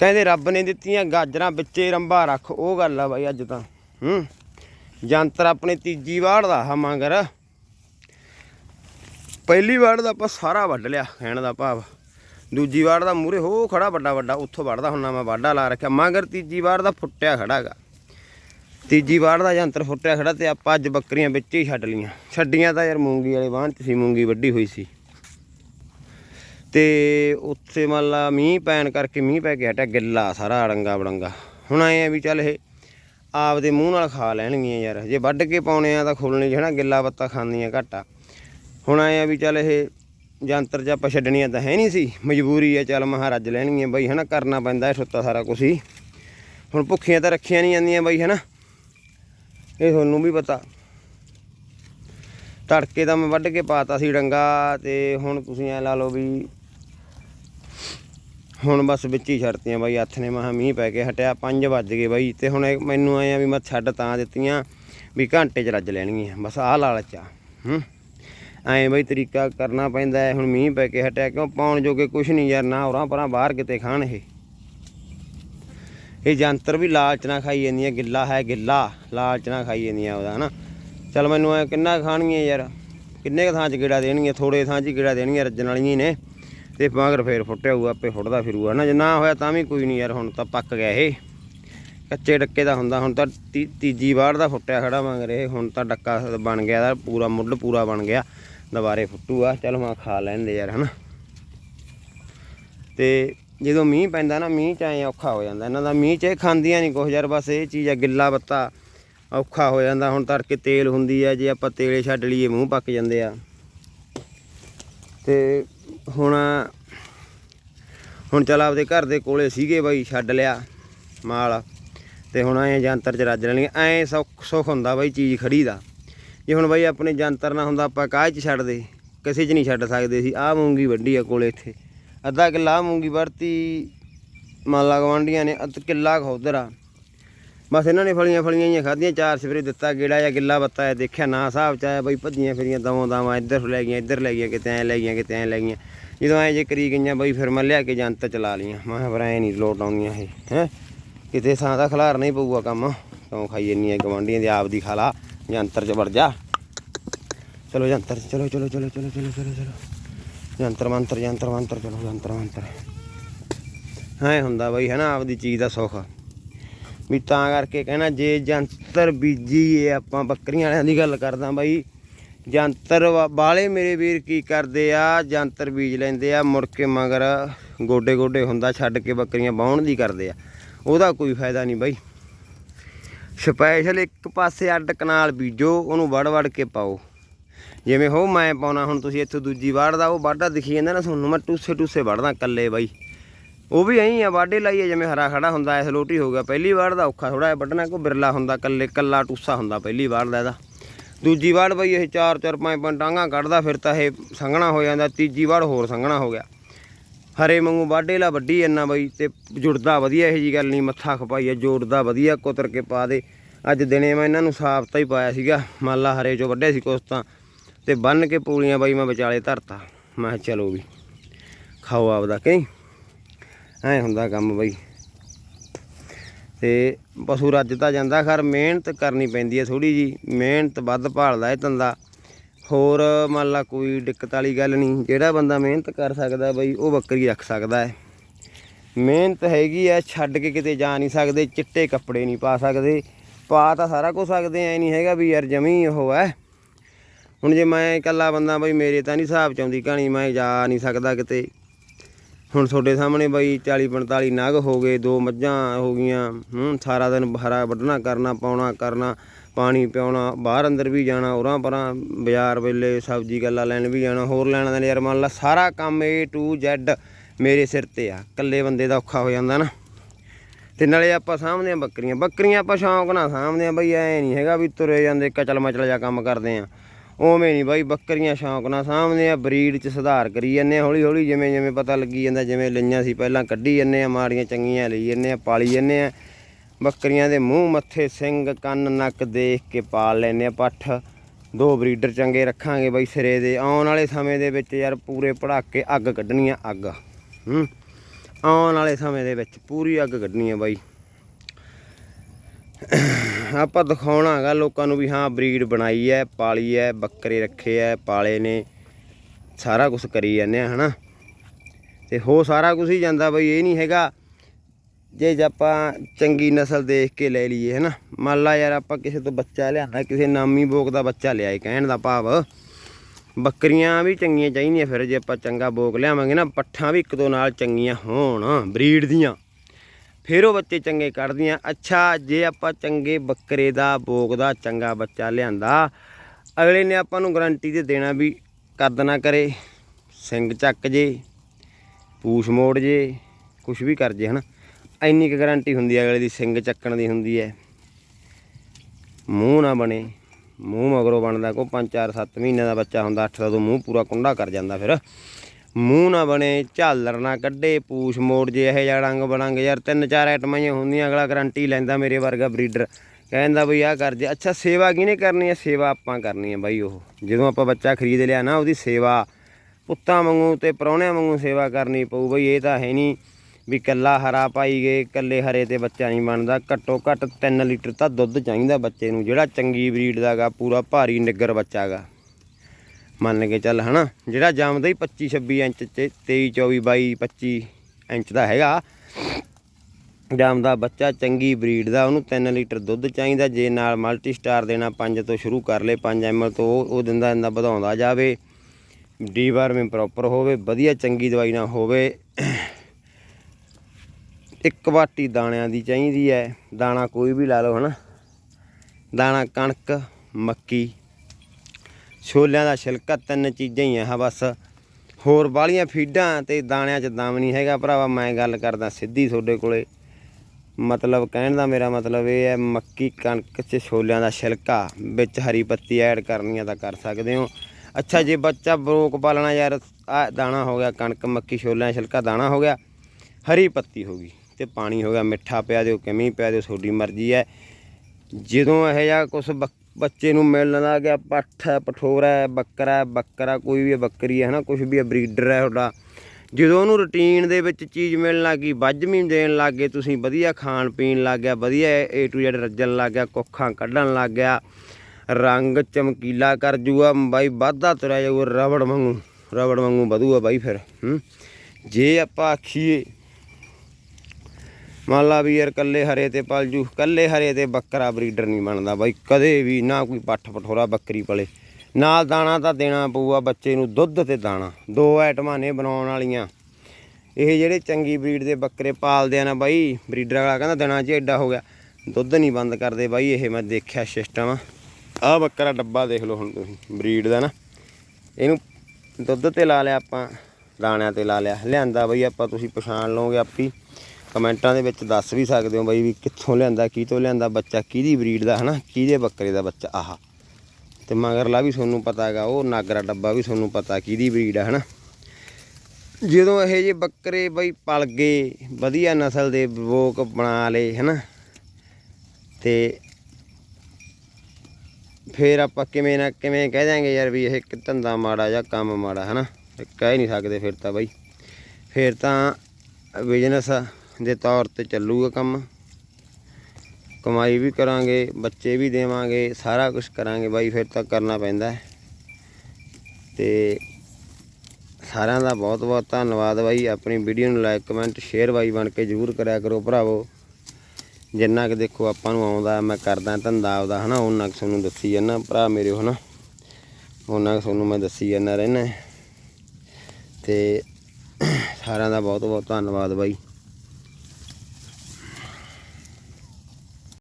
ਕਹਿੰਦੇ ਰੱਬ ਨੇ ਦਿੱਤੀਆਂ ਗਾਜਰਾਂ ਵਿੱਚੇ ਰੰਬਾ ਰੱਖ, ਉਹ ਗੱਲ ਆ ਬਾਈ ਅੱਜ ਤਾਂ, ਹੂੰ? ਜੰਤਰ ਆਪਣੇ ਤੀਜੀ ਵਾੜ ਦਾ ਹਾਂ ਮੰਗਰ। ਪਹਿਲੀ ਵਾੜ ਦਾ ਆਪਾਂ ਸਾਰਾ ਵੱਢ ਲਿਆ ਕਹਿਣ ਦਾ ਭਾਵ। ਦੂਜੀ ਵਾੜ ਦਾ ਮੂਰੇ ਹੋ ਖੜਾ ਵੱਡਾ ਵੱਡਾ, ਉੱਥੋਂ ਵੱਢਦਾ ਹੁੰਨਾ ਮੈਂ ਵਾਢਾ ਲਾ ਰੱਖਿਆ। ਮਗਰ ਤੀਜੀ ਵਾੜ ਦਾ ਫੁੱਟਿਆ ਖੜਾਗਾ ਤੀਜੀ ਵਾੜ ਦਾ ਜੰਤਰ ਫੁੱਟਿਆ ਖੜਾ ਤੇ ਆਪਾਂ ਅੱਜ ਬੱਕਰੀਆਂ ਵਿੱਚ ਹੀ ਛੱਡ ਲੀਆਂ ਛੱਡੀਆਂ ਤਾਂ ਯਾਰ ਮੂੰਗੀ ਵਾਲੇ ਬਾਣ ਚ ਸੀ, ਮੂੰਗੀ ਵੱਡੀ ਹੋਈ ਸੀ। ਤੇ ਉੱਥੇ ਮੰਨ ਲਾ ਮੀਂਹ ਪੈਣ ਕਰਕੇ ਮੀਂਹ ਪੈ ਕੇ ਹਟਿਆ ਗਿੱਲਾ ਸਾਰਾ ਅੜੰਗਾ ਬੜੰਗਾ। ਹੁਣ ਆਏ ਆ ਵੀ ਚੱਲ ਇਹ ਆਪਦੇ ਮੂੰਹ ਨਾਲ ਖਾ ਲੈਣਗੀਆਂ ਯਾਰ। ਜੇ ਵੱਢ ਕੇ ਪਾਉਣੇ ਆ ਤਾਂ ਖੋਲਣੇ ਜਿਹੜਾ ਗਿੱਲਾ ਬੱਤਾ ਖਾਂਦੀਆਂ ਘਾਟਾ ਹੁਣ ਆਏ ਆ ਵੀ ਚੱਲ ਇਹ ਜੰਤਰ ਜਾਂ ਆਪਾਂ ਛੱਡਣੀਆਂ ਤਾਂ ਹੈ ਨਹੀਂ ਸੀ। ਮਜਬੂਰੀ ਆ, ਚੱਲ ਮਹਾ ਰੱਜ ਲੈਣਗੀਆਂ ਬਈ, ਹਨਾ, ਕਰਨਾ ਪੈਂਦਾ ਇਹ ਸੁੱਤਾ ਸਾਰਾ ਕੁਝ ਹੀ। ਹੁਣ ਭੁੱਖੀਆਂ ਤਾਂ ਰੱਖੀਆਂ ਨਹੀਂ ਜਾਂਦੀਆਂ ਬਈ, ਹਨਾ। ਇਹ ਤੁਹਾਨੂੰ ਵੀ ਪਤਾ। ਤੜਕੇ ਤਾਂ ਮੈਂ ਵੱਢ ਕੇ ਪਾਤਾ ਸੀ ਡੰਗਾ ਤੇ ਹੁਣ ਤੁਸੀਂ ਐ ਲਾ ਲਓ ਵੀ ਹੁਣ ਬਸ ਵਿੱਚ ਹੀ ਛੱਡਤੀਆਂ ਬਾਈ, ਹੱਥ ਨੇ ਮਹਾ ਮੀਂਹ ਪੈ ਕੇ ਹਟਿਆ 5 ਵੱਜ ਗਏ ਬਾਈ ਤੇ ਹੁਣ ਮੈਨੂੰ ਆਏ ਆ ਵੀ ਮੈਂ ਛੱਡ ਤਾਂ ਦਿੱਤੀਆਂ ਵੀ ਘੰਟੇ ਚ ਰੱਜ ਲੈਣਗੀਆਂ, ਬਸ ਆਹ ਲਾਲਚ ਆ ਹੂੰ। ਐਂ ਬਈ ਤਰੀਕਾ ਕਰਨਾ ਪੈਂਦਾ ਹੈ, ਹੁਣ ਮੀਂਹ ਪੈ ਕੇ ਹਟਿਆ, ਕਿਉਂ ਪਾਉਣ ਜੋਗੇ ਕੁਛ ਨਹੀਂ ਯਾਰ, ਨਾ ਹੋਰਾਂ ਪਰਾਂ ਬਾਹਰ ਕਿਤੇ ਖਾਣ ਇਹ। ਇਹ ਜੰਤਰ ਵੀ ਲਾਲਚ ਨਾਲ ਖਾਈ ਜਾਂਦੀਆਂ, ਗਿੱਲਾ ਹੈ ਗਿੱਲਾ, ਲਾਲਚ ਨਾਲ ਖਾਈ ਜਾਂਦੀਆਂ ਉਹਦਾ, ਹਨਾ। ਚਲ ਮੈਨੂੰ ਐ ਕਿੰਨਾ ਕੁ ਖਾਣਗੀਆਂ ਯਾਰ, ਕਿੰਨੇ ਕੁ ਥਾਂ 'ਚ ਗੇੜਾ ਦੇਣਗੀਆਂ ਥੋੜੇ ਥਾਂ 'ਚ ਹੀ ਗੇੜਾ ਦੇਣਗੀਆਂ ਰੱਜਣ ਵਾਲੀਆਂ ਨੇ। ਤੇ ਮਗਰ ਫੇਰ ਫੁੱਟਿਆ ਹੋਊ, ਆਪੇ ਫੁੱਟਦਾ ਫਿਰੂਗਾ। ਨਾ ਜੇ ਨਾ ਹੋਇਆ ਤਾਂ ਵੀ ਕੋਈ ਨਹੀਂ ਯਾਰ, ਹੁਣ ਤਾਂ ਪੱਕ ਗਿਆ ਇਹ। ਕੱਚੇ ਡੱਕੇ ਦਾ ਹੁੰਦਾ, ਹੁਣ ਤਾਂ ਤੀ- ਤੀਜੀ ਵਾਰ ਦਾ ਫੁੱਟਿਆ ਖੜਾ ਮਗਰ ਇਹ, ਹੁਣ ਤਾਂ ਡੱਕਾ ਬਣ ਗਿਆ ਦਾ, ਪੂਰਾ ਮੁੱਢ ਪੂਰਾ ਬਣ ਗਿਆ, ਦੁਬਾਰੇ ਫੁੱਟੂਗਾ। ਚਲ ਮੈਂ ਖਾ ਲੈਂਦੇ ਯਾਰ, ਹਨਾ। ਤੇ ਜਦੋਂ ਮੀਂਹ ਪੈਂਦਾ ਨਾ, ਮੀਂਹ ਚ ਐ ਔਖਾ ਹੋ ਜਾਂਦਾ। ਇਹਨਾਂ ਦਾ ਮੀਂਹ ਚ ਇਹ ਖਾਂਦੀਆਂ ਨਹੀਂ ਕੁਛ ਯਾਰ, ਬਸ ਇਹ ਚੀਜ਼ ਆ, ਗਿੱਲਾ ਬੱਤਾ ਔਖਾ ਹੋ ਜਾਂਦਾ। ਹੁਣ ਤੜਕੇ ਤੇਲ ਹੁੰਦੀ ਆ, ਜੇ ਆਪਾਂ ਤੇਲੇ ਛੱਡ ਲਈਏ, ਮੂੰਹ ਪੱਕ ਜਾਂਦੇ ਆ। ਤੇ ਹੁਣ ਹੁਣ ਚਲ ਆਪਦੇ ਘਰ ਦੇ ਕੋਲੇ ਸੀਗੇ ਬਾਈ, ਛੱਡ ਲਿਆ ਮਾਲ। ਤੇ ਹੁਣ ਐ ਜੰਤਰ ਚ ਰੱਜ ਲੈਣਗੇ। ਐ ਸੁੱਖ ਸੁੱਖ ਹੁੰਦਾ ਬਾਈ ਚੀਜ਼ ਖੜੀ ਦਾ। ਜੇ ਹੁਣ ਬਾਈ ਆਪਣੇ ਜੰਤਰ ਨਾ ਹੁੰਦਾ, ਆਪਾਂ ਕਾਹ ਚ ਛੱਡਦੇ ਕਿਸੇ ਚ ਨਹੀਂ ਛੱਡ ਸਕਦੇ ਸੀ ਆਹ ਮੂੰਗੀ ਵੱਡੀ ਆ ਕੋਲੇ ਇੱਥੇ। ਅੱਧਾ ਕਿੱਲਾ ਆਹ ਮੂੰਗੀ ਵਰਤੀ। ਮੰਨ ਲਾ ਗਵਾਂਡੀਆਂ ਨੇ ਅੱਧ ਕਿੱਲਾ ਖੋਦਰ ਆ। ਬਸ ਇਹਨਾਂ ਨੇ ਫਲੀਆਂ ਫਲੀਆਂ ਹੀ ਖਾਧੀਆਂ। ਚਾਰ ਸਵੇਰੇ ਦਿੱਤਾ ਗੇੜਾ ਜਾਂ ਗਿੱਲਾ ਬੱਤਾ ਹੈ। ਦੇਖਿਆ ਨਾ ਹਿਸਾਬ ਚ ਆਇਆ ਬਈ। ਭੱਜੀਆਂ ਫਿਰੀਆਂ, ਦਵੋਂ ਦਵਾਂ, ਇੱਧਰ ਲੈ ਗਈਆਂ, ਇੱਧਰ ਲੈ ਗਈਆਂ, ਕਿਤੇ ਐ ਲੈ ਗਈਆਂ, ਕਿਤੇ ਐ ਲੈ ਗਈਆਂ। ਜਦੋਂ ਐ ਜੇ ਕਰੀ ਗਈਆਂ ਬਈ ਫਿਰ ਮੈਂ ਲਿਆ ਕੇ ਜੰਤ ਚਲਾ ਲੀਆਂ ਮੈਂ ਕਿਹਾ ਫਿਰ ਐ ਨਹੀਂ ਲੋਟ ਆਉਂਦੀਆਂ ਇਹ, ਹੈ? ਕਿਤੇ ਥਾਂ ਦਾ ਖਲਾਰ ਨਹੀਂ ਪਊਗਾ ਕੰਮ। ਕਿਉਂ ਖਾਈ ਜੰਨੀ ਐ ਗਵਾਂਡੀਆਂ ਦੀ ਆਪ ਦੀ ਖਾ ਜੰਤਰ ਚ ਵੜ ਜਾ। ਚਲੋ ਜੰਤਰ, ਚਲੋ ਚਲੋ ਚਲੋ ਚਲੋ ਚਲੋ ਚਲੋ ਚਲੋ। ਜੰਤਰ, ਮੰਤਰ ਜੰਤਰ, ਮੰਤਰ, ਚਲੋ, ਜੰਤਰ, ਮੰਤਰ। ਐ ਹੁੰਦਾ ਬਈ ਹੈ ਨਾ ਆਪਦੀ ਚੀਜ਼ ਦਾ ਸੁੱਖ। ਵੀ ਤਾਂ ਕਰਕੇ ਕਹਿਣਾ ਜੇ ਜੰਤਰ ਬੀਜੀ ਆਪਾਂ ਬੱਕਰੀਆਂ ਵਾਲਿਆਂ ਦੀ ਗੱਲ ਕਰਦਾ ਬਾਈ ਜੰਤਰ ਬਾਲੇ ਮੇਰੇ ਵੀਰ ਕੀ ਕਰਦੇ ਆ? ਜੰਤਰ ਬੀਜ ਲੈਂਦੇ ਆ, ਮੁੜ ਕੇ ਮਗਰ ਗੋਡੇ ਗੋਡੇ ਹੁੰਦਾ, ਛੱਡ ਕੇ ਬੱਕਰੀਆਂ ਬਾਉਣ ਦੀ ਕਰਦੇ ਆ। ਉਹਦਾ ਕੋਈ ਫਾਇਦਾ ਨਹੀਂ ਬਾਈ। ਸਪੈਸ਼ਲ ਇੱਕ ਪਾਸੇ ਅੱਡ ਕਨਾਲ ਬੀਜੋ, ਉਹਨੂੰ ਵੜ ਵੜ ਕੇ ਪਾਓ। ਜਿਵੇਂ ਹੋ, ਮੈਂ ਪਾਉਣਾ, ਹੁਣ ਤੁਸੀਂ ਇੱਥੋਂ ਦੂਜੀ ਵਾੜਦਾ ਉਹ ਵਾਢਾ ਦਿਖੀ ਜਾਂਦਾ ਨਾ ਤੁਹਾਨੂੰ, ਮੈਂ ਟੂਸੇ ਟੂਸੇ ਵੜਦਾ ਕੱਲੇ ਬਾਈ। ਉਹ ਵੀ ਐਂ ਆ, ਵਾਢੇ ਲਾਈਏ, ਜਿਵੇਂ ਹਰਾ ਖੜਾ ਹੁੰਦਾ ਐ ਸਲੋਟੀ ਹੋ ਗਿਆ। ਪਹਿਲੀ ਵਾੜ ਦਾ ਔਖਾ ਥੋੜਾ ਜਿਹਾ ਵੱਢਣਾ ਕੋ ਬਿਰਲਾ ਹੁੰਦਾ ਕੱਲੇ ਕੱਲਾ ਟੂਸਾ ਹੁੰਦਾ, ਪਹਿਲੀ ਵਾਰ ਦਾ ਇਹਦਾ। ਦੂਜੀ ਵਾਰ ਬਈ ਇਹ 4 4 5 5 ਡਾਂਗਾ ਕੱਢਦਾ ਫਿਰ ਤਾਂ ਇਹ ਸੰਘਣਾ ਹੋ ਜਾਂਦਾ, ਤੀਜੀ ਵਾਰ ਹੋਰ ਸੰਘਣਾ ਹੋ ਗਿਆ। ਹਰੇ ਵਾਂਗੂ ਵਾਢੇ ਲਾ ਵੱਡੀ ਇੰਨਾ ਬਈ ਤੇ ਜੁੜਦਾ ਵਧੀਆ ਇਹ ਜੀ ਗੱਲ ਨਹੀਂ, ਮੱਥਾ ਖਪਾਈਆ ਜੋੜਦਾ ਵਧੀਆ, ਕੁਤਰ ਕੇ ਪਾ ਦੇ। ਅੱਜ ਦਿਨੇ ਮੈਂ ਇਹਨਾਂ ਨੂੰ ਸਾਫ਼ ਤਾਂ ਹੀ ਪਾਇਆ ਸੀਗਾ ਮਾਲਾ ਹਰੇ ਚੋਂ ਵੱਢੇ ਸੀ ਕੁਛ ਤਾਂ ਤੇ ਬੰਨ ਕੇ ਪੂਲੀਆਂ ਬਾਈ ਮੈਂ ਵਿਚਾਲੇ ਧਰਤਾ। ਮੈਂ ਕਿਹਾ ਚਲੋ ਵੀ, ਖਾਓ ਆਪਦਾ ਕਹੀਂ ਐ ਹੁੰਦਾ ਕੰਮ ਬਈ। ਤੇ ਪਸ਼ੂ ਰੱਜ ਤਾਂ ਜਾਂਦਾ, ਖਰ ਮਿਹਨਤ ਕਰਨੀ ਪੈਂਦੀ ਹੈ ਥੋੜੀ ਜੀ ਮਿਹਨਤ ਵੱਧ ਭਾਲਦਾ ਇਹ ਧੰਦਾ। ਹੋਰ ਮੰਨ ਲਾ ਕੋਈ ਦਿੱਕਤ ਵਾਲੀ ਗੱਲ ਨਹੀਂ, ਜਿਹੜਾ ਬੰਦਾ ਮਿਹਨਤ ਕਰ ਸਕਦਾ ਬਈ, ਉਹ ਬੱਕਰੀ ਰੱਖ ਸਕਦਾ ਹੈ। ਮਿਹਨਤ ਹੈਗੀ ਐ ਛੱਡ ਕੇ ਕਿਤੇ ਜਾ ਨਹੀਂ ਸਕਦੇ, ਚਿੱਟੇ ਕੱਪੜੇ ਨਹੀਂ ਪਾ ਸਕਦੇ, ਪਾ ਤਾਂ ਸਾਰਾ ਕੁਝ ਸਕਦੇ ਐ ਨਹੀਂ ਹੈਗਾ ਵੀ ਯਾਰ ਜਮੀ ਉਹ ਹੈ। ਹੁਣ ਜੇ ਮੈਂ ਇਕੱਲਾ ਬੰਦਾ ਬਈ, ਮੇਰੇ ਤਾਂ ਨਹੀਂ ਹਿਸਾਬ ਚ ਆਉਂਦੀ ਕਹਾਣੀ, ਮੈਂ ਜਾ ਨਹੀਂ ਸਕਦਾ ਕਿਤੇ। ਹੁਣ ਤੁਹਾਡੇ ਸਾਹਮਣੇ ਬਈ 40 45 ਨਗ ਹੋ ਗਏ, ਦੋ ਮੱਝਾਂ ਹੋ ਗਈਆਂ, ਹੂੰ, ਸਾਰਾ ਦਿਨ ਹਰਾ ਵੱਢਣਾ, ਕਰਨਾ, ਪਾਉਣਾ, ਕਰਨਾ, ਪਾਣੀ ਪਿਆਉਣਾ ਬਾਹਰ ਅੰਦਰ ਵੀ ਜਾਣਾ, ਉਰਾਂ ਪਰਾਂ ਬਾਜ਼ਾਰ ਵੇਲੇ ਸਬਜ਼ੀ ਗੱਲਾਂ ਲੈਣ ਵੀ ਜਾਣਾ, ਹੋਰ ਲੈਣਾ ਦਾ ਯਾਰ ਮੰਨ ਲਾ, ਸਾਰਾ ਕੰਮ A to Z ਮੇਰੇ ਸਿਰ ਤੇ ਆ, ਇਕੱਲੇ ਬੰਦੇ ਦਾ ਔਖਾ ਹੋ ਜਾਂਦਾ ਨਾ। ਤੇ ਨਾਲੇ ਆਪਾਂ ਸਾਂਭਦੇ ਆ ਬੱਕਰੀਆਂ ਬੱਕਰੀਆਂ ਆਪਾਂ ਸ਼ੌਂਕ ਨਾਲ ਸਾਂਭਦੇ ਆ ਬਈ ਐ ਨਹੀਂ ਹੈਗਾ ਵੀ ਤੁਰੇ ਜਾਂਦੇ, ਕਚਲ ਮਚਲ ਜਾ ਕੰਮ ਕਰਦੇ ਆ ਉਵੇਂ ਨਹੀਂ ਬਾਈ, ਬੱਕਰੀਆਂ ਸ਼ੌਂਕ ਨਾਲ ਸਾਂਭਦੇ ਆ, ਬਰੀਡ ਚ ਸੁਧਾਰ ਕਰੀ ਜਾਂਦੇ ਆ ਹੌਲੀ ਹੌਲੀ ਜਿਵੇਂ ਜਿਵੇਂ ਪਤਾ ਲੱਗੀ ਜਾਂਦਾ, ਜਿਵੇਂ ਲਈਆਂ ਸੀ ਪਹਿਲਾਂ ਕੱਢੀ ਜਾਂਦੇ ਆ, ਮਾੜੀਆਂ ਚੰਗੀਆਂ ਲਈ ਜਾਂਦੇ ਆ, ਪਾਲੀ ਜਾਂਦੇ ਆ। ਬੱਕਰੀਆਂ ਦੇ ਮੂੰਹ ਮੱਥੇ ਸਿੰਘ ਕੰਨ, ਨੱਕ ਦੇਖ ਕੇ ਪਾਲ ਲੈਨੇ ਆ, ਪੱਠ। ਦੋ ਬਰੀਡਰ ਚੰਗੇ ਰੱਖਾਂਗੇ ਬਾਈ ਸਿਰੇ ਦੇ। ਆਉਣ ਵਾਲੇ ਸਮੇਂ ਦੇ ਵਿੱਚ ਯਾਰ ਪੂਰੇ ਪੜਾਕੇ ਅੱਗ ਕੱਢਣੀ ਆ ਅੱਗ। ਹੂੰ। ਆਉਣ ਵਾਲੇ ਸਮੇਂ ਦੇ ਵਿੱਚ ਪੂਰੀ ਅੱਗ ਕੱਢਣੀ ਆ ਬਾਈ। ਆਪਾਂ ਦਿਖਾਉਣਾ ਹੈਗਾ ਲੋਕਾਂ ਨੂੰ ਵੀ ਹਾਂ, ਬਰੀਡ ਬਣਾਈ ਹੈ ਪਾਲੀ ਹੈ ਬੱਕਰੇ ਰੱਖੇ ਹੈ ਪਾਲੇ ਨੇ, ਸਾਰਾ ਕੁਝ ਕਰੀ ਜਾਂਦੇ ਆ, ਹਨਾ? ਤੇ ਹੋ ਸਾਰਾ ਕੁਝ ਹੀ ਜਾਂਦਾ ਬਈ, ਇਹ ਨਹੀਂ ਹੈਗਾ ਜੇ ਜੇ ਆਪਾਂ ਚੰਗੀ ਨਸਲ ਦੇਖ ਕੇ ਲੈ ਲਈਏ, ਹਨਾ? ਮੰਨ ਲਾ ਯਾਰ ਆਪਾਂ ਕਿਸੇ ਤੋਂ ਬੱਚਾ ਲਿਆਂਦਾ, ਕਿਸੇ ਨਾਮੀ ਬੋਕ ਦਾ ਬੱਚਾ ਲਿਆਏ ਕਹਿਣ ਦਾ ਭਾਵ। ਬੱਕਰੀਆਂ ਵੀ ਚੰਗੀਆਂ ਚਾਹੀਦੀਆਂ ਫਿਰ, ਜੇ ਆਪਾਂ ਚੰਗਾ ਬੋਕ ਲਿਆਵਾਂਗੇ ਨਾ, ਪੱਠਾਂ ਵੀ ਇੱਕ ਦੋ ਨਾਲ ਚੰਗੀਆਂ ਹੋਣ, ਬਰੀਡ ਦੀਆਂ। ਫਿਰ ਉਹ ਬੱਚੇ ਚੰਗੇ ਕੱਢਦੀਆਂ। ਅੱਛਾ, ਜੇ ਆਪਾਂ ਚੰਗੇ ਬੱਕਰੇ ਦਾ ਬੋਕ ਦਾ, ਚੰਗਾ ਬੱਚਾ ਲਿਆਂਦਾ, ਅਗਲੇ ਨੇ ਆਪਾਂ ਨੂੰ ਗਾਰੰਟੀ ਤੇ ਦੇਣਾ ਵੀ ਕੱਦ ਨਾ ਕਰੇ ਸਿੰਗ ਚੱਕ ਜੇ, ਪੂਛ ਮੋੜ ਜੇ ਕੁਝ ਵੀ ਕਰ ਜੇ, ਹਨਾ। ਇੰਨੀ ਕੁ ਗਾਰੰਟੀ ਹੁੰਦੀ ਹੈ ਅਗਲੇ ਦੀ ਸਿੰਗ ਚੱਕਣ ਦੀ ਹੁੰਦੀ ਹੈ। ਮੂੰਹ ਨਾ ਬਣੇ, ਮੂੰਹ ਮਗਰੋਂ ਬਣਦਾ ਕੋ 5 4 7 ਮਹੀਨੇ ਦਾ ਬੱਚਾ ਹੁੰਦਾ 8 ਦਾ ਤੋਂ ਮੂੰਹ ਪੂਰਾ ਕੁੰਡਾ ਕਰ ਜਾਂਦਾ ਫਿਰ। ਮੂੰਹ ਨਾ ਬਣੇ, ਝਾਲਰ ਨਾ ਕੱਢੇ, ਪੂਛ ਮੋੜ ਜੇ ਇਹ ਜਿਹਾ ਰੰਗ ਬਣਾਂਗ ਯਾਰ, ਤਿੰਨ ਚਾਰ ਆਈਟਮਾਂ ਹੀ ਹੁੰਦੀਆਂ, ਅਗਲਾ ਗਰੰਟੀ ਲੈਂਦਾ ਮੇਰੇ ਵਰਗਾ ਬਰੀਡਰ ਕਹਿੰਦਾ ਬਈ ਆਹ ਕਰ ਜੇ। ਅੱਛਾ, ਸੇਵਾ ਕਿਹਨੇ ਕਰਨੀ ਹੈ ਸੇਵਾ ਆਪਾਂ ਕਰਨੀ ਹੈ ਬਾਈ ਉਹ। ਜਦੋਂ ਆਪਾਂ ਬੱਚਾ ਖਰੀਦ ਲਿਆ ਨਾ, ਉਹਦੀ ਸੇਵਾ। ਪੁੱਤਾਂ ਵਾਂਗੂ ਤੇ ਪ੍ਰਾਹੁਣਿਆਂ ਵਾਂਗੂ ਸੇਵਾ ਕਰਨੀ ਪਊ ਬਈ, ਇਹ ਤਾਂ ਹੈ ਨਹੀਂ ਵੀ ਕੱਲਾ ਹਰਾ ਪਾਈ ਗਏ ਕੱਲੇ ਹਰੇ ਤੇ ਬੱਚਾ ਨਹੀਂ ਬਣਦਾ। ਘੱਟੋ ਘੱਟ 3 ਲੀਟਰ ਤਾਂ ਦੁੱਧ ਚਾਹੀਦਾ ਬੱਚੇ ਨੂੰ, ਜਿਹੜਾ ਚੰਗੀ ਬਰੀਡ ਦਾਗਾ ਪੂਰਾ ਭਾਰੀ ਨਿੱਗਰ ਬੱਚਾਗਾ ਮੰਨ ਕੇ ਚੱਲ ਹਨਾ। ਜਿਹੜਾ ਜੰਮਦਾ ਹੀ 25 26 ਇੰਚ ਚ 23 24 22 25 ਇੰਚ ਦਾ ਹੈਗਾ। ਜੰਮਦਾ ਬੱਚਾ ਚੰਗੀ ਬਰੀਡ ਦਾ, ਉਹਨੂੰ 3 ਲੀਟਰ ਦੁੱਧ ਚਾਹੀਦਾ। ਜੇ ਨਾਲ ਮਲਟੀ ਸਟਾਰ ਦੇਣਾ 5 ਤੋਂ ਸ਼ੁਰੂ ਕਰ ਲੇ 5 ਐਮਐਲ ਤੋਂ ਉਹ ਉਹ ਦਿੰਦਾ ਦਿੰਦਾ ਵਧਾਉਂਦਾ ਜਾਵੇ। ਡੀਵਾਰਮਿੰਗ ਪ੍ਰੋਪਰ ਹੋਵੇ, ਵਧੀਆ ਚੰਗੀ ਦਵਾਈ ਨਾ ਹੋਵੇ। ਇੱਕ ਵਾਟੀ ਦਾਣਿਆਂ ਦੀ ਚਾਹੀਦੀ ਹੈ। ਦਾਣਾ ਕੋਈ ਵੀ ਲਾ ਲਓ ਹਨਾ। ਦਾਣਾ, ਕਣਕ, ਮੱਕੀ। ਛੋਲਿਆਂ ਦਾ ਛਿਲਕਾ ਤਿੰਨ ਚੀਜ਼ਾਂ ਹੀ ਆ ਬਸ। ਹੋਰ ਬਾਲੀਆਂ ਫੀਡਾਂ ਤੇ ਦਾਣਿਆਂ 'ਚ ਦਮ ਨਹੀਂ ਹੈਗਾ ਭਰਾਵਾ, ਮੈਂ ਗੱਲ ਕਰਦਾ ਸਿੱਧੀ ਤੁਹਾਡੇ ਕੋਲੇ। ਮਤਲਬ ਕਹਿਣ ਦਾ ਮੇਰਾ ਮਤਲਬ ਇਹ ਹੈ, ਮੱਕੀ ਕਣਕ 'ਚ ਛੋਲਿਆਂ ਦਾ ਛਿਲਕਾ, ਵਿੱਚ ਹਰੀ ਪੱਤੀ ਐਡ ਕਰਨੀ ਕਰਨੀਆਂ ਤਾਂ ਕਰ ਸਕਦੇ ਹੋ। ਅੱਛਾ ਜੇ ਬੱਚਾ ਬਰੋਕ ਪਾਲਣਾ ਯਾਰ, ਆ ਦਾਣਾ ਹੋ ਗਿਆ, ਕਣਕ, ਮੱਕੀ, ਛੋਲਿਆਂ ਦਾ ਛਿਲਕਾ ਦਾਣਾ ਹੋ ਗਿਆ, ਹਰੀ ਪੱਤੀ ਹੋ ਗਈ ਤੇ ਪਾਣੀ ਹੋ ਗਿਆ, ਮਿੱਠਾ ਪਿਆ ਦਿਓ, ਕਿਵੇਂ ਪਿਆ ਦਿਓ, ਤੁਹਾਡੀ ਮਰਜ਼ੀ ਹੈ। ਜਦੋਂ ਇਹ ਜਿਹਾ ਕੁਛ ਬੱਕ- ਬੱਚੇ ਨੂੰ ਮਿਲਣ ਲੱਗ ਗਿਆ, ਪੱਠ ਹੈ ਪਠੋਰਾ ਹੈ, ਬੱਕਰਾ ਹੈ, ਬੱਕਰਾ ਕੋਈ ਵੀ ਬੱਕਰੀ ਹੈ, ਹਨਾ ਕੁਝ ਵੀ ਹੈ, ਬਰੀਡਰ ਹੈ ਤੁਹਾਡਾ। ਜਦੋਂ ਉਹਨੂੰ ਰੁਟੀਨ ਦੇ ਵਿੱਚ ਚੀਜ਼ ਮਿਲਣ ਲੱਗੀ ਵੱਜਵੀਂ ਦੇਣ ਲੱਗੇ ਤੁਸੀਂ ਵਧੀਆ ਖਾਣ ਪੀਣ ਲੱਗ ਗਿਆ, ਵਧੀਆ ਏ ਟੂ ਜ਼ੈਡ ਰੱਜਣ ਲੱਗ ਗਿਆ, ਕੁੱਖਾਂ ਕੱਢਣ ਲੱਗ ਗਿਆ, ਰੰਗ ਚਮਕੀਲਾ ਕਰ ਜੂਗਾ, ਬਾਈ ਵਾਧਾ ਤੁਰਿਆ ਜਾਊਗਾ, ਰਬੜ ਵਾਂਗੂ ਰਬੜ ਵਾਂਗੂ ਵਧੂਗਾ ਬਾਈ ਫਿਰ ਜੇ ਆਪਾਂ ਆਖੀਏ ਮੰਨ ਲਾ ਵੀ ਯਾਰ ਕੱਲੇ ਹਰੇ ਤੇ ਪਲ ਜੂ ਕੱਲੇ ਹਰੇ ਤੇ ਬੱਕਰਾ ਬਰੀਡਰ ਨਹੀਂ ਬਣਦਾ ਬਾਈ, ਕਦੇ ਵੀ ਨਾ ਕੋਈ ਪੱਠ ਪਠੋਰਾ ਬੱਕਰੀ ਪਲੇ। ਨਾਲ ਦਾਣਾ ਤਾਂ ਦੇਣਾ ਪਊਗਾ ਬੱਚੇ ਨੂੰ, ਦੁੱਧ ਤੇ ਦਾਣਾ, ਦੋ ਆਈਟਮਾਂ ਨੇ ਬਣਾਉਣ ਵਾਲੀਆਂ। ਇਹ ਜਿਹੜੇ ਚੰਗੀ ਬਰੀਡ ਦੇ ਬੱਕਰੇ ਪਾਲਦੇ ਆ ਨਾ ਬਾਈ, ਬਰੀਡਰ ਵਾਲਾ ਕਹਿੰਦਾ ਦਿਨਾਂ 'ਚ ਐਡਾ ਹੋ ਗਿਆ, ਦੁੱਧ ਨਹੀਂ ਬੰਦ ਕਰਦੇ ਬਾਈ, ਇਹ ਮੈਂ ਦੇਖਿਆ ਸਿਸਟਮ ਆਹ ਬੱਕਰਾ ਡੱਬਾ ਦੇਖ ਲਓ ਹੁਣ ਤੁਸੀਂ, ਬਰੀਡ ਦਾ ਨਾ। ਇਹਨੂੰ ਦੁੱਧ ਤੇ ਲਾ ਲਿਆ ਆਪਾਂ, ਦਾਣਿਆਂ ਤੇ ਲਾ ਲਿਆ। ਲਿਆਂਦਾ ਬਈ ਆਪਾਂ, ਤੁਸੀਂ ਪਛਾਣ ਲਓਗੇ ਆਪੀ। ਕਮੈਂਟਾਂ ਦੇ ਵਿੱਚ ਦੱਸ ਵੀ ਸਕਦੇ ਹੋ ਬਈ ਵੀ ਕਿੱਥੋਂ ਲਿਆਂਦਾ, ਕੀ ਤੋਂ ਲਿਆਂਦਾ ਬੱਚਾ, ਕਿਹਦੀ ਬਰੀਡ ਦਾ, ਹਨਾ? ਕਿਹਦੇ ਬੱਕਰੇ ਦਾ ਬੱਚਾ ਆਹ? ਤੇ ਮਗਰਲਾ ਵੀ ਤੁਹਾਨੂੰ ਪਤਾ ਹੈਗਾ, ਉਹ ਨਾਗਰਾ ਡੱਬਾ ਵੀ ਤੁਹਾਨੂੰ ਪਤਾ ਕਿਹਦੀ ਬਰੀਡ ਆ, ਹਨਾ? ਜਦੋਂ ਇਹ ਜੇ ਬੱਕਰੇ ਬਈ ਪਲ ਗਏ, ਵਧੀਆ ਨਸਲ ਦੇ ਬੋਕ ਬਣਾ ਲਏ, ਹਨਾ? ਤੇ ਫੇਰ ਆਪਾਂ ਕਿਵੇਂ ਨਾ ਕਿਵੇਂ ਕਹਿ ਦਿਆਂਗੇ ਯਾਰ ਵੀ ਇਹ ਇੱਕ ਧੰਦਾ ਮਾੜਾ ਜਾਂ ਕੰਮ ਮਾੜਾ, ਹਨਾ? ਇਹ ਕਹਿ ਨਹੀਂ ਸਕਦੇ ਫਿਰ ਤਾਂ ਬਈ। ਫਿਰ ਤਾਂ ਬਿਜ਼ਨਸ ਦੇ ਤੌਰ ਤੇ ਚੱਲੂਗਾ ਕੰਮ। ਕਮਾਈ ਵੀ ਕਰਾਂਗੇ, ਬੱਚੇ ਵੀ ਦੇਵਾਂਗੇ, ਸਾਰਾ ਕੁਝ ਕਰਾਂਗੇ ਬਾਈ, ਫਿਰ ਤਾਂ ਕਰਨਾ ਪੈਂਦਾ ਹੈ। ਤੇ ਸਾਰਿਆਂ ਦਾ ਬਹੁਤ ਬਹੁਤ ਧੰਨਵਾਦ ਬਾਈ, ਆਪਣੀ ਵੀਡੀਓ ਨੂੰ ਲਾਈਕ ਕਮੈਂਟ ਸ਼ੇਅਰ ਬਾਈ ਬਣ ਕੇ ਜਰੂਰ ਕਰਿਆ ਕਰੋ ਭਰਾਵੋ। ਜਿੰਨਾ ਕਿ ਦੇਖੋ ਆਪਾਂ ਨੂੰ ਆਉਂਦਾ, ਮੈਂ ਕਰਦਾ ਧੰਦਾ ਆਪਦਾ, ਹਨਾ ਉਹਨਾਂ ਕੁ ਤੁਹਾਨੂੰ ਦੱਸੀ ਜਾਂਦਾ ਭਰਾ ਮੇਰੇ, ਹਨਾ। ਉਹਨਾਂ ਕੁ ਤੁਹਾਨੂੰ ਮੈਂ ਦੱਸੀ ਜਾਂਦਾ ਰਹਿਣਾ ਤੇ ਸਾਰਿਆਂ ਦਾ ਬਹੁਤ ਬਹੁਤ ਧੰਨਵਾਦ ਬਾਈ।